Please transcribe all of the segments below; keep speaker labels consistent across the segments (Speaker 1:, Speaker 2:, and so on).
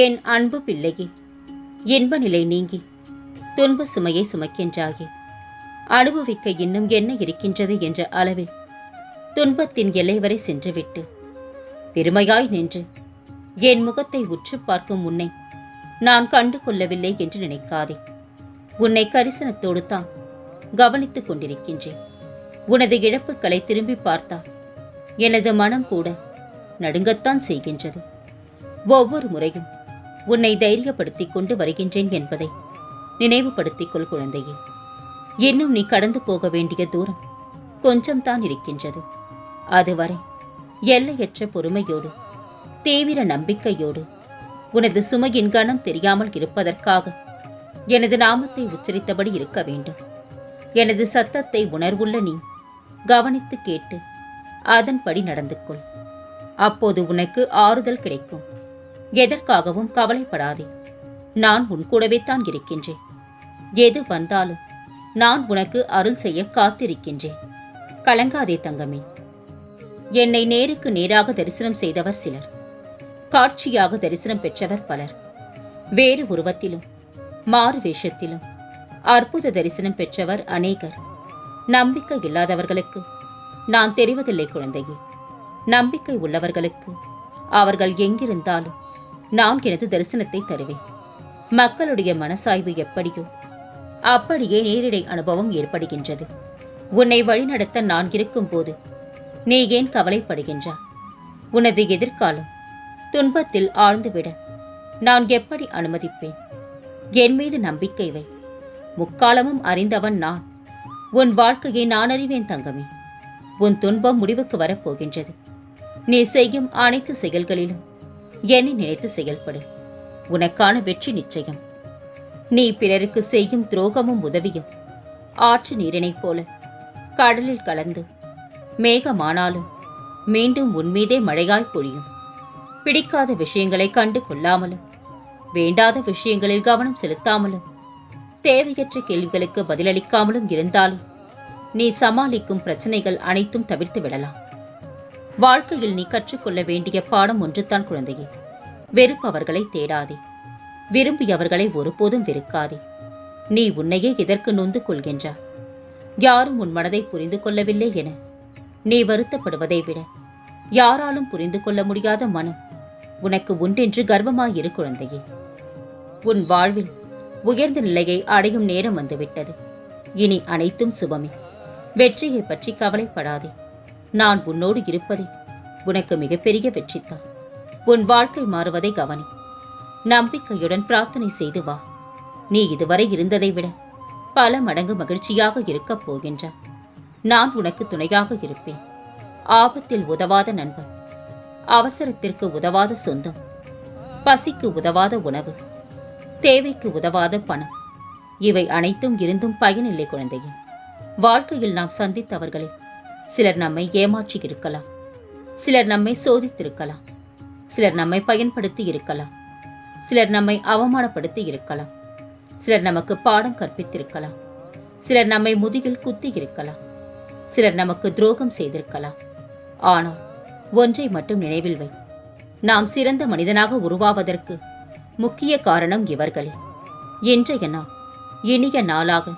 Speaker 1: என் அன்பு பிள்ளையே இன்ப நிலை நீங்கி துன்ப சுமையை சுமக்கின்றாயே அனுபவிக்க இன்னும் என்ன இருக்கின்றது என்ற அளவில் துன்பத்தின் எல்லை வரை சென்றுவிட்டு பெருமையாய் நின்று என் முகத்தை உற்று பார்க்கும் உன்னை நான் கண்டு கொள்ளவில்லை என்று நினைக்காதே உன்னை கரிசனத்தோடு தான் கவனித்துக் கொண்டிருக்கின்றேன் உனது இழப்புகளை திரும்பி பார்த்தால் எனது மனம் கூட நடுங்கத்தான் செய்கின்றது ஒவ்வொரு முறையும் உன்னை தைரியப்படுத்திக் கொண்டு வருகின்றேன் என்பதை நினைவுபடுத்திக் கொள் குழந்தையே இன்னும் நீ கடந்து போக வேண்டிய தூரம் கொஞ்சம்தான் இருக்கின்றது அதுவரை எல்லையற்ற பொறுமையோடு தீவிர நம்பிக்கையோடு உனது சுமையின் கனம் தெரியாமல் இருப்பதற்காக எனது நாமத்தை உச்சரித்தபடி இருக்க வேண்டும் எனது சத்தத்தை உணர்வுள்ள நீ கவனித்து கேட்டு அதன்படி நடந்து கொள் அப்போது உனக்கு ஆறுதல் கிடைக்கும் எதற்காகவும் கவலைப்படாதே நான் உன் கூடவே தான் இருக்கின்றேன் எது வந்தாலும் நான் உனக்கு அருள் செய்ய காத்திருக்கின்றேன் கலங்காதே தங்கமே என்னை நேருக்கு நேராக தரிசனம் செய்தவர் சிலர் காட்சியாக தரிசனம் பெற்றவர் பலர் வேறு உருவத்திலும் மாறு வேஷத்திலும் அற்புத தரிசனம் பெற்றவர் அநேகர் நம்பிக்கை இல்லாதவர்களுக்கு நான் தெரிவதில்லை குழந்தையே நம்பிக்கை உள்ளவர்களுக்கு அவர்கள் எங்கிருந்தாலும் நான் எனது தரிசனத்தை தருவேன் மக்களுடைய மனசாய்வு எப்படியோ அப்படியே நேரிடை அனுபவம் ஏற்படுகின்றது உன்னை வழிநடத்த நான் இருக்கும்போது நீ ஏன் கவலைப்படுகின்றா உனது எதிர்காலம் துன்பத்தில் ஆழ்ந்துவிட நான் எப்படி அனுமதிப்பேன் என் மீது நம்பிக்கை வை முக்காலமும் அறிந்தவன் நான் உன் வாழ்க்கையை நான் அறிவேன் தங்கமே உன் துன்பம் முடிவுக்கு வரப்போகின்றது நீ செய்யும் அனைத்து செயல்களிலும் என்னை நினைத்து செயல்படு உனக்கான வெற்றி நிச்சயம் நீ பிறருக்கு செய்யும் துரோகமும் உதவியும் ஆற்று நீரினைப் போல கடலில் கலந்து மேகமானாலும் மீண்டும் உன்மீதே மழையாய் பொழியும் பிடிக்காத விஷயங்களை கண்டு கொள்ளாமலும் வேண்டாத விஷயங்களில் கவனம் செலுத்தாமலும் தேவையற்ற கேள்விகளுக்கு பதிலளிக்காமலும் இருந்தாலும் நீ சமாளிக்கும் பிரச்சனைகள் அனைத்தும் தவிர்த்து விடலாம் வாழ்க்கையில் நீ கற்றுக்கொள்ள வேண்டிய பாடம் ஒன்றுதான் குழந்தையே வெறுப்பவர்களை தேடாதே விரும்பியவர்களை ஒருபோதும் வெறுக்காதே நீ உன்னையே இதற்கு நொந்து கொள்கின்றா யாரும் உன் மனதை புரிந்து கொள்ளவில்லை என நீ வருத்தப்படுவதை விட யாராலும் புரிந்து கொள்ள முடியாத மனம் உனக்கு உண்டென்று கர்வமாயிரு குழந்தையே உன் வாழ்வில் உயர்ந்த நிலையை அடையும் நேரம் வந்துவிட்டது இனி அனைத்தும் சுபமே வெற்றியை பற்றி கவலைப்படாதே நான் உன்னோடு இருப்பதே உனக்கு மிகப்பெரிய வெற்றித்தான் உன் வாழ்க்கை மாறுவதை கவனி நம்பிக்கையுடன் பிரார்த்தனை செய்து வா நீ இதுவரை இருந்ததை விட பல மடங்கு மகிழ்ச்சியாக இருக்கப் போகின்ற நான் உனக்கு துணையாக இருப்பேன் ஆபத்தில் உதவாத நண்பன் அவசரத்திற்கு உதவாத சொந்தம் பசிக்கு உதவாத உணவு தேவைக்கு உதவாத பணம் இவை அனைத்தும் இருந்தும் பயனில்லை குழந்தையே வாழ்க்கையில் நாம் சந்தித்தவர்களில் சிலர் நம்மை ஏமாற்றி இருக்கலாம் சிலர் நம்மை சோதித்திருக்கலாம் சிலர் நம்மை பயன்படுத்தி இருக்கலாம் சிலர் நம்மை அவமானப்படுத்தி இருக்கலாம் சிலர் நமக்கு பாடம் கற்பித்திருக்கலாம் சிலர் நம்மை முதுகில் குத்தி இருக்கலாம் சிலர் நமக்கு துரோகம் செய்திருக்கலாம் ஆனால் ஒன்றை மட்டும் நினைவில் வை நாம் சிறந்த மனிதனாக உருவாவதற்கு முக்கிய காரணம் இவர்களே இன்றைய நாள் இனிய நாளாக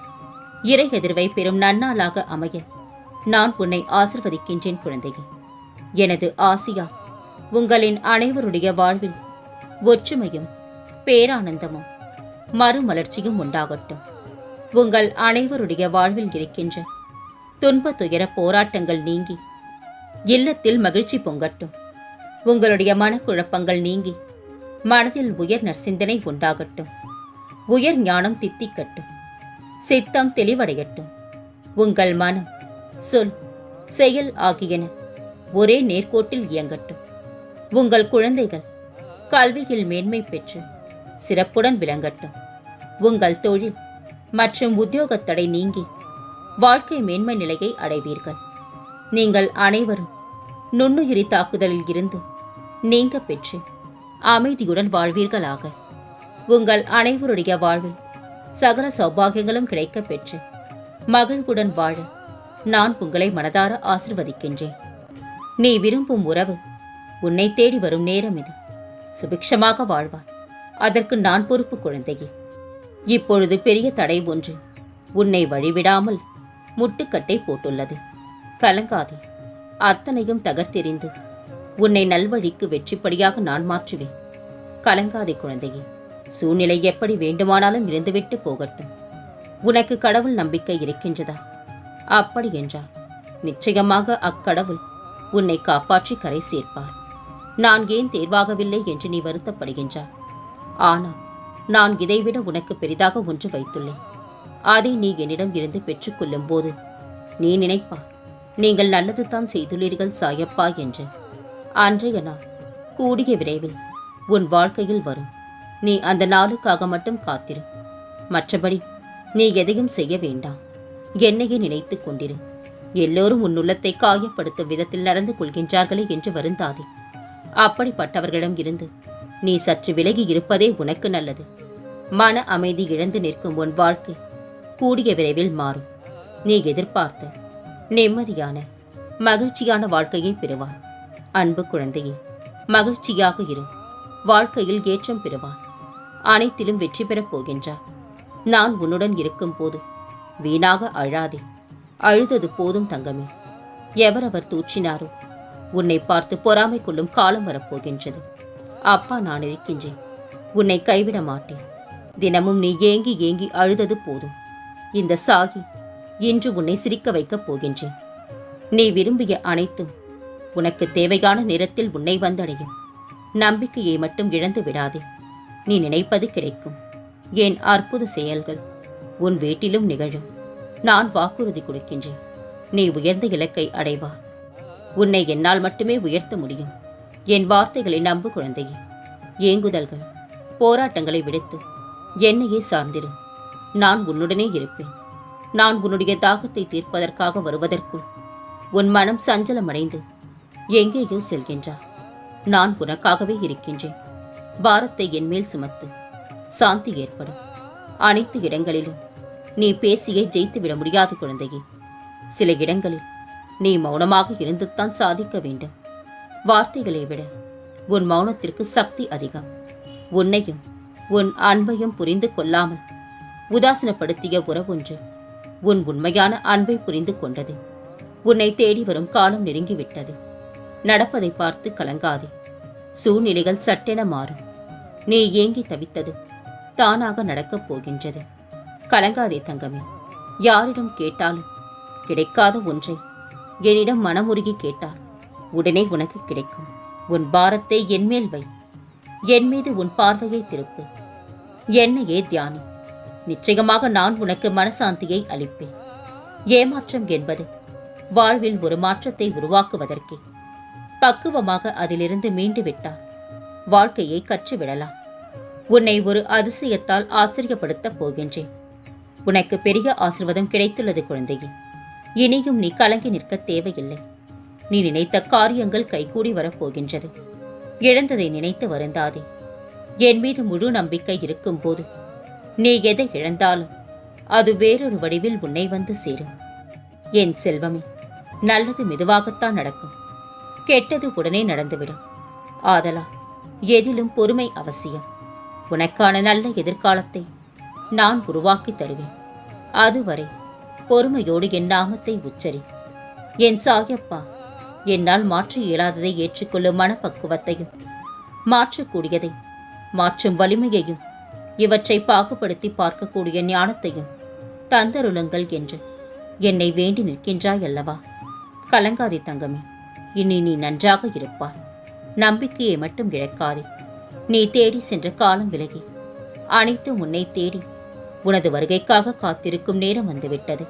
Speaker 1: இறை எதிர்வை பெறும் நன்னாளாக அமைய நான் உன்னை ஆசிர்வதிக்கின்றேன் குழந்தைகள் எனது ஆசியா உங்களின் அனைவருடைய வாழ்வில் ஒற்றுமையும் பேரானந்தமும் மறுமலர்ச்சியும் உண்டாகட்டும் உங்கள் அனைவருடைய வாழ்வில் இருக்கின்ற துன்ப துயர போராட்டங்கள் நீங்கி இல்லத்தில் மகிழ்ச்சி பொங்கட்டும் உங்களுடைய மனக்குழப்பங்கள் நீங்கி மனதில் உயர் நற்சிந்தனை உண்டாகட்டும் உயர் ஞானம் தித்திக்கட்டும் சித்தம் தெளிவடையட்டும் உங்கள் மனம் சொல் செயல் ஆகியன ஒரே நேர்கோட்டில் இயங்கட்டும் உங்கள் குழந்தைகள் கல்வியில் மேன்மை பெற்று சிறப்புடன் விளங்கட்டும் உங்கள் தொழில் மற்றும் உத்தியோக தடை நீங்கி வாழ்க்கை மேன்மை நிலையை அடைவீர்கள் நீங்கள் அனைவரும் நுண்ணுயிரி தாக்குதலில் இருந்து நீங்க பெற்று அமைதியுடன் வாழ்வீர்களாக உங்கள் அனைவருடைய வாழ்வில் சகல சௌபாகியங்களும் கிடைக்க பெற்று மகிழ்வுடன் வாழ நான் உங்களை மனதார ஆசிர்வதிக்கின்றேன் நீ விரும்பும் உறவு உன்னை தேடி வரும் நேரம் இது சுபிக்ஷமாக வாழ்வார் அதற்கு நான் பொறுப்பு குழந்தையே இப்பொழுது பெரிய தடை ஒன்று உன்னை வழிவிடாமல் முட்டுக்கட்டை போட்டுள்ளது கலங்காதே அத்தனையும் தகர்த்தெறிந்து உன்னை நல்வழிக்கு வெற்றிப்படியாக நான் மாற்றுவேன் கலங்காதே குழந்தையே சூழ்நிலை எப்படி வேண்டுமானாலும் இருந்துவிட்டு போகட்டும் உனக்கு கடவுள் நம்பிக்கை இருக்கின்றதா அப்படி என்றார் நிச்சயமாக அக்கடவுள் உன்னை காப்பாற்றி கரை சேர்ப்பார் நான் ஏன் தேர்வாகவில்லை என்று நீ வருத்தப்படுகின்றார் ஆனால் நான் இதைவிட உனக்கு பெரிதாக ஒன்று வைத்துள்ளேன் அதை நீ என்னிடம் இருந்து பெற்றுக்கொள்ளும் போது நீ நினைப்பா நீங்கள் தான் செய்துள்ளீர்கள் சாயப்பா என்று அன்றைய நாள் கூடிய விரைவில் உன் வாழ்க்கையில் வரும் நீ அந்த நாளுக்காக மட்டும் காத்திரு மற்றபடி நீ எதையும் செய்ய வேண்டாம் என்னையே நினைத்துக் கொண்டிரு எல்லோரும் உன் உள்ளத்தை காயப்படுத்தும் விதத்தில் நடந்து கொள்கின்றார்களே என்று வருந்தாதே அப்படிப்பட்டவர்களிடம் இருந்து நீ சற்று விலகி இருப்பதே உனக்கு நல்லது மன அமைதி இழந்து நிற்கும் உன் வாழ்க்கை கூடிய விரைவில் மாறும் நீ எதிர்பார்த்த நிம்மதியான மகிழ்ச்சியான வாழ்க்கையை பெறுவார் அன்பு குழந்தையே மகிழ்ச்சியாக இரு வாழ்க்கையில் ஏற்றம் பெறுவார் அனைத்திலும் வெற்றி பெறப் போகின்றார் நான் உன்னுடன் இருக்கும் போது வீணாக அழாதே அழுதது போதும் தங்கமே எவரவர் தூற்றினாரோ உன்னை பார்த்து பொறாமை கொள்ளும் காலம் வரப்போகின்றது அப்பா நான் இருக்கின்றேன் உன்னை கைவிட மாட்டேன் தினமும் நீ ஏங்கி ஏங்கி அழுதது போதும் இந்த சாகி இன்று உன்னை சிரிக்க வைக்கப் போகின்றேன் நீ விரும்பிய அனைத்தும் உனக்கு தேவையான நிறத்தில் உன்னை வந்தடையும் நம்பிக்கையை மட்டும் இழந்து விடாதே நீ நினைப்பது கிடைக்கும் ஏன் அற்புத செயல்கள் உன் வீட்டிலும் நிகழும் நான் வாக்குறுதி கொடுக்கின்றேன் நீ உயர்ந்த இலக்கை அடைவா உன்னை என்னால் மட்டுமே உயர்த்த முடியும் என் வார்த்தைகளை நம்பு குழந்தையே ஏங்குதல்கள் போராட்டங்களை விடுத்து என்னையே சார்ந்திரும் நான் உன்னுடனே இருப்பேன் நான் உன்னுடைய தாகத்தை தீர்ப்பதற்காக வருவதற்குள் உன் மனம் சஞ்சலமடைந்து எங்கேயோ செல்கின்றார் நான் உனக்காகவே இருக்கின்றேன் பாரத்தை என்மேல் சுமத்து சாந்தி ஏற்படும் அனைத்து இடங்களிலும் நீ பேசியே ஜெயித்துவிட முடியாது குழந்தையே சில இடங்களில் நீ மௌனமாக இருந்துத்தான் சாதிக்க வேண்டும் வார்த்தைகளை விட உன் மௌனத்திற்கு சக்தி அதிகம் உன்னையும் உன் அன்பையும் புரிந்து கொள்ளாமல் உதாசனப்படுத்திய உறவொன்று உன் உண்மையான அன்பை புரிந்து கொண்டது உன்னை தேடி வரும் காலம் நெருங்கிவிட்டது நடப்பதை பார்த்து கலங்காதே சூழ்நிலைகள் சட்டென மாறும் நீ ஏங்கி தவித்தது தானாக நடக்கப் போகின்றது கலங்காதே தங்கமே யாரிடம் கேட்டாலும் கிடைக்காத ஒன்றை என்னிடம் மனமுருகி கேட்டால் உடனே உனக்கு கிடைக்கும் உன் பாரத்தை என்மேல் வை என் மீது உன் பார்வையை திருப்பு என்னையே தியானி நிச்சயமாக நான் உனக்கு மனசாந்தியை அளிப்பேன் ஏமாற்றம் என்பது வாழ்வில் ஒரு மாற்றத்தை உருவாக்குவதற்கே பக்குவமாக அதிலிருந்து மீண்டு விட்டார் வாழ்க்கையை கற்றுவிடலாம் உன்னை ஒரு அதிசயத்தால் ஆச்சரியப்படுத்தப் போகின்றேன் உனக்கு பெரிய ஆசிர்வாதம் கிடைத்துள்ளது குழந்தையே இனியும் நீ கலங்கி நிற்க தேவையில்லை நீ நினைத்த காரியங்கள் கைகூடி வரப்போகின்றது இழந்ததை நினைத்து வருந்தாதே என் மீது முழு நம்பிக்கை இருக்கும்போது நீ எதை இழந்தாலும் அது வேறொரு வடிவில் உன்னை வந்து சேரும் என் செல்வமே நல்லது மெதுவாகத்தான் நடக்கும் கெட்டது உடனே நடந்துவிடும் ஆதலா எதிலும் பொறுமை அவசியம் உனக்கான நல்ல எதிர்காலத்தை நான் உருவாக்கி தருவேன் அதுவரை பொறுமையோடு என் நாமத்தை உச்சரி என் சாயப்பா என்னால் மாற்ற இயலாததை ஏற்றுக்கொள்ளும் மனப்பக்குவத்தையும் மாற்றக்கூடியதை மாற்றும் வலிமையையும் இவற்றை பாகுபடுத்தி பார்க்கக்கூடிய ஞானத்தையும் தந்தருளுங்கள் என்று என்னை வேண்டி நிற்கின்றாய் அல்லவா கலங்காதி தங்கமே இனி நீ நன்றாக இருப்பாய் நம்பிக்கையை மட்டும் இழக்காதே நீ தேடி சென்ற காலம் விலகி அனைத்து உன்னை தேடி உனது வருகைக்காக காத்திருக்கும் நேரம் வந்துவிட்டது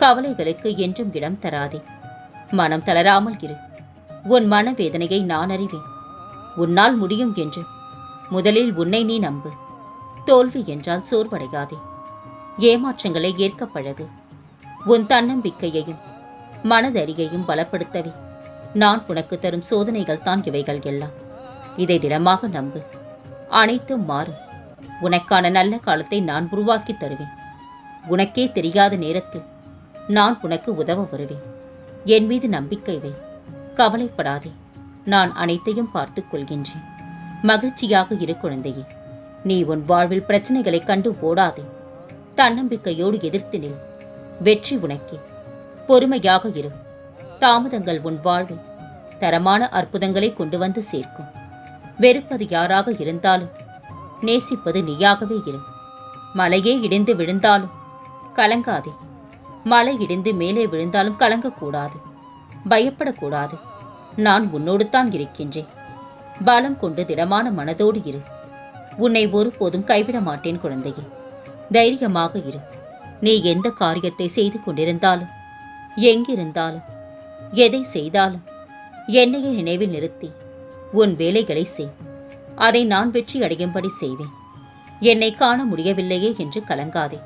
Speaker 1: கவலைகளுக்கு என்றும் இடம் தராதே மனம் தளராமல் இரு உன் மனவேதனையை நான் அறிவேன் உன்னால் முடியும் என்று முதலில் உன்னை நீ நம்பு தோல்வி என்றால் சோர்வடையாதே ஏமாற்றங்களை ஏற்க பழகு உன் தன்னம்பிக்கையையும் மனதறியையும் பலப்படுத்தவே நான் உனக்கு தரும் சோதனைகள் தான் இவைகள் எல்லாம் இதை திடமாக நம்பு அனைத்தும் மாறும் உனக்கான நல்ல காலத்தை நான் உருவாக்கி தருவேன் உனக்கே தெரியாத நேரத்தில் நான் உனக்கு உதவ வருவேன் என் மீது நம்பிக்கை வை கவலைப்படாதே நான் அனைத்தையும் பார்த்து கொள்கின்றேன் மகிழ்ச்சியாக இரு குழந்தையே நீ உன் வாழ்வில் பிரச்சனைகளை கண்டு ஓடாதே தன்னம்பிக்கையோடு எதிர்த்து நில் வெற்றி உனக்கே பொறுமையாக இரு தாமதங்கள் உன் வாழ்வில் தரமான அற்புதங்களை கொண்டு வந்து சேர்க்கும் வெறுப்பது யாராக இருந்தாலும் நேசிப்பது நீயாகவே இரு மலையே இடிந்து விழுந்தாலும் கலங்காதே மலை இடிந்து மேலே விழுந்தாலும் கலங்கக்கூடாது பயப்படக்கூடாது நான் உன்னோடு தான் இருக்கின்றேன் பலம் கொண்டு திடமான மனதோடு இரு உன்னை ஒருபோதும் கைவிட மாட்டேன் குழந்தையே தைரியமாக இரு நீ எந்த காரியத்தை செய்து கொண்டிருந்தாலும் எங்கிருந்தாலும் எதை செய்தாலும் என்னையே நினைவில் நிறுத்தி உன் வேலைகளை செய் அதை நான் வெற்றி அடையும்படி செய்வேன் என்னை காண முடியவில்லையே என்று கலங்காதே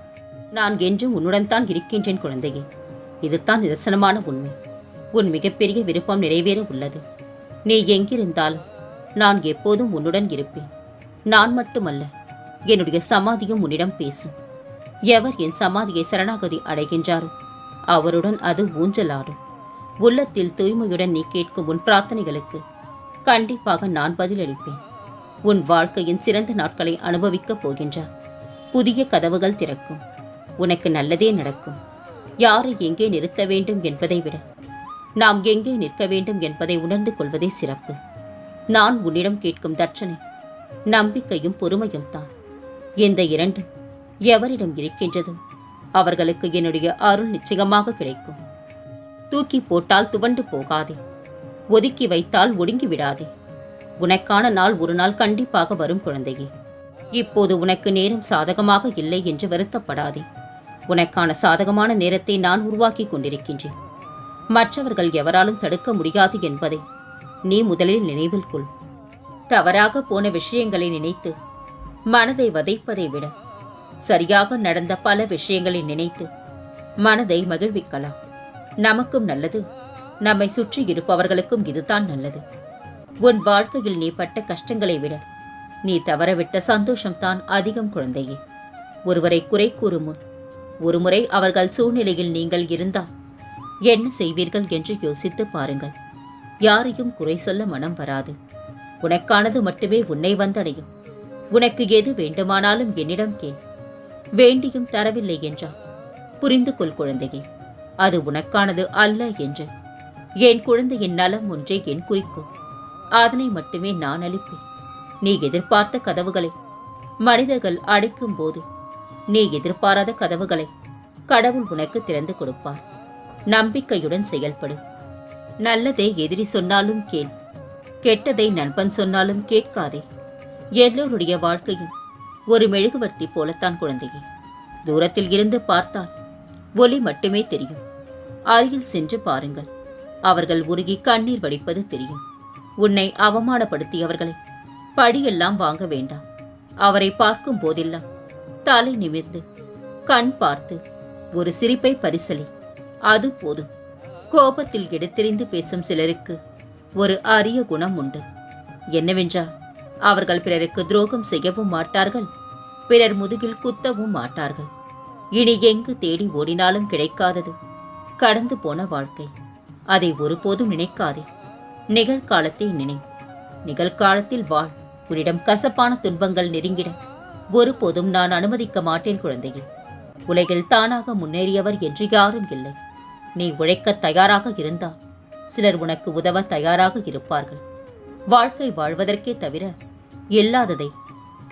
Speaker 1: நான் என்றும் உன்னுடன் தான் இருக்கின்றேன் குழந்தையே இதுதான் நிதர்சனமான உண்மை உன் மிகப்பெரிய விருப்பம் நிறைவேற உள்ளது நீ எங்கிருந்தால் நான் எப்போதும் உன்னுடன் இருப்பேன் நான் மட்டுமல்ல என்னுடைய சமாதியும் உன்னிடம் பேசும் எவர் என் சமாதியை சரணாகதி அடைகின்றாரோ அவருடன் அது ஊஞ்சலாடும் உள்ளத்தில் தூய்மையுடன் நீ கேட்கும் உன் பிரார்த்தனைகளுக்கு கண்டிப்பாக நான் பதிலளிப்பேன் உன் வாழ்க்கையின் சிறந்த நாட்களை அனுபவிக்கப் போகின்றாய் புதிய கதவுகள் திறக்கும் உனக்கு நல்லதே நடக்கும் யாரை எங்கே நிறுத்த வேண்டும் என்பதை விட நாம் எங்கே நிற்க வேண்டும் என்பதை உணர்ந்து கொள்வதே சிறப்பு நான் உன்னிடம் கேட்கும் தட்சணை நம்பிக்கையும் பொறுமையும் தான் இந்த இரண்டு எவரிடம் இருக்கின்றதும் அவர்களுக்கு என்னுடைய அருள் நிச்சயமாக கிடைக்கும் தூக்கி போட்டால் துவண்டு போகாதே ஒதுக்கி வைத்தால் ஒடுங்கி விடாதே உனக்கான நாள் ஒரு நாள் கண்டிப்பாக வரும் குழந்தையே இப்போது உனக்கு நேரம் சாதகமாக இல்லை என்று வருத்தப்படாதே உனக்கான சாதகமான நேரத்தை நான் உருவாக்கி கொண்டிருக்கின்றேன் மற்றவர்கள் எவராலும் தடுக்க முடியாது என்பதை நீ முதலில் நினைவில் கொள் தவறாக போன விஷயங்களை நினைத்து மனதை வதைப்பதை விட சரியாக நடந்த பல விஷயங்களை நினைத்து மனதை மகிழ்விக்கலாம் நமக்கும் நல்லது நம்மை சுற்றி இருப்பவர்களுக்கும் இதுதான் நல்லது உன் வாழ்க்கையில் நீ பட்ட கஷ்டங்களை விட நீ தவறவிட்ட சந்தோஷம்தான் அதிகம் குழந்தையே ஒருவரை குறை கூறும் முன் ஒருமுறை அவர்கள் சூழ்நிலையில் நீங்கள் இருந்தால் என்ன செய்வீர்கள் என்று யோசித்து பாருங்கள் யாரையும் குறை சொல்ல மனம் வராது உனக்கானது மட்டுமே உன்னை வந்தடையும் உனக்கு எது வேண்டுமானாலும் என்னிடம் கேள் வேண்டியும் தரவில்லை என்றால் புரிந்து கொள் குழந்தையே அது உனக்கானது அல்ல என்று என் குழந்தையின் நலம் ஒன்றே என் குறிக்கோள் அதனை மட்டுமே நான் அளிப்பேன் நீ எதிர்பார்த்த கதவுகளை மனிதர்கள் அடைக்கும் போது நீ எதிர்பாராத கதவுகளை கடவுள் உனக்கு திறந்து கொடுப்பார் நம்பிக்கையுடன் செயல்படு நல்லதை எதிரி சொன்னாலும் கேள் கெட்டதை நண்பன் சொன்னாலும் கேட்காதே எல்லோருடைய வாழ்க்கையும் ஒரு மெழுகுவர்த்தி போலத்தான் குழந்தையே தூரத்தில் இருந்து பார்த்தால் ஒலி மட்டுமே தெரியும் அருகில் சென்று பாருங்கள் அவர்கள் உருகி கண்ணீர் வடிப்பது தெரியும் உன்னை அவமானப்படுத்தியவர்களை பழியெல்லாம் வாங்க வேண்டாம் அவரை பார்க்கும் போதெல்லாம் தலை நிமிர்ந்து கண் பார்த்து ஒரு சிரிப்பை பரிசலி அது போதும் கோபத்தில் எடுத்தெறிந்து பேசும் சிலருக்கு ஒரு அரிய குணம் உண்டு என்னவென்றால் அவர்கள் பிறருக்கு துரோகம் செய்யவும் மாட்டார்கள் பிறர் முதுகில் குத்தவும் மாட்டார்கள் இனி எங்கு தேடி ஓடினாலும் கிடைக்காதது கடந்து போன வாழ்க்கை அதை ஒருபோதும் நினைக்காதே நிகழ்காலத்தை நினை நிகழ்காலத்தில் வாழ் உன்னிடம் கசப்பான துன்பங்கள் நெருங்கிட ஒருபோதும் நான் அனுமதிக்க மாட்டேன் குழந்தையே உலகில் தானாக முன்னேறியவர் என்று யாரும் இல்லை நீ உழைக்க தயாராக இருந்தால் சிலர் உனக்கு உதவ தயாராக இருப்பார்கள் வாழ்க்கை வாழ்வதற்கே தவிர இல்லாததை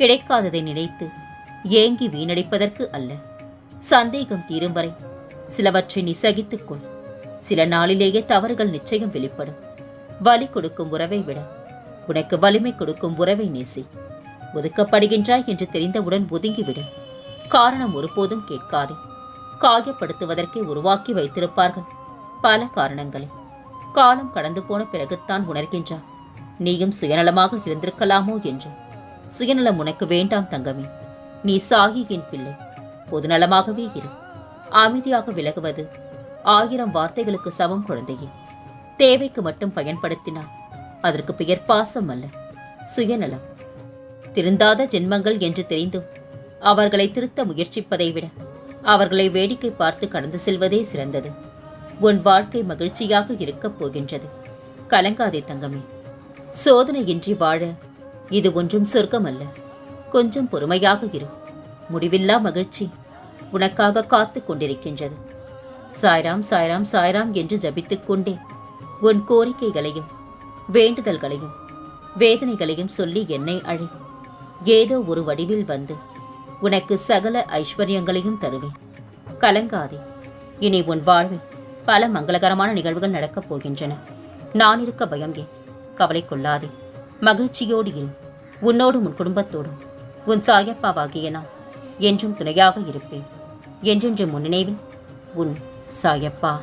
Speaker 1: கிடைக்காததை நினைத்து ஏங்கி வீணடிப்பதற்கு அல்ல சந்தேகம் தீரும் வரை சிலவற்றை நிசகித்துக் கொள் சில நாளிலேயே தவறுகள் நிச்சயம் வெளிப்படும் வலி கொடுக்கும் உறவை விட உனக்கு வலிமை கொடுக்கும் உறவை நேசி ஒதுக்கப்படுகின்றாய் என்று தெரிந்தவுடன் ஒதுங்கிவிடும் காரணம் ஒருபோதும் கேட்காதே காயப்படுத்துவதற்கே உருவாக்கி வைத்திருப்பார்கள் பல காரணங்களை காலம் கடந்து போன பிறகுத்தான் உணர்கின்றார் நீயும் சுயநலமாக இருந்திருக்கலாமோ என்று சுயநலம் உனக்கு வேண்டாம் தங்கமே நீ சாகியின் பிள்ளை பொதுநலமாகவே இரு அமைதியாக விலகுவது ஆயிரம் வார்த்தைகளுக்கு சமம் குழந்தையே தேவைக்கு மட்டும் பயன்படுத்தினான் அதற்கு பெயர் பாசம் அல்ல சுயநலம் திருந்தாத ஜென்மங்கள் என்று தெரிந்தும் அவர்களை திருத்த முயற்சிப்பதை விட அவர்களை வேடிக்கை பார்த்து கடந்து செல்வதே சிறந்தது உன் வாழ்க்கை மகிழ்ச்சியாக இருக்கப் போகின்றது கலங்காதே தங்கமே சோதனையின்றி வாழ இது ஒன்றும் சொர்க்கம் அல்ல கொஞ்சம் பொறுமையாக இரு முடிவில்லா மகிழ்ச்சி உனக்காக காத்து கொண்டிருக்கின்றது சாய்ராம் சாய்ராம் சாய்ராம் என்று ஜபித்துக்கொண்டே உன் கோரிக்கைகளையும் வேண்டுதல்களையும் வேதனைகளையும் சொல்லி என்னை அழை ஏதோ ஒரு வடிவில் வந்து உனக்கு சகல ஐஸ்வர்யங்களையும் தருவேன் கலங்காதே இனி உன் வாழ்வில் பல மங்களகரமான நிகழ்வுகள் நடக்கப் போகின்றன நான் இருக்க பயம் ஏன் கவலை கொள்ளாதே மகிழ்ச்சியோடு இரு உன்னோடும் உன் குடும்பத்தோடும் உன் சாயப்பாவாகிய நான் என்றும் துணையாக இருப்பேன் என்றென்றும் முன்னினைவில் நினைவில் உன் சாயப்பா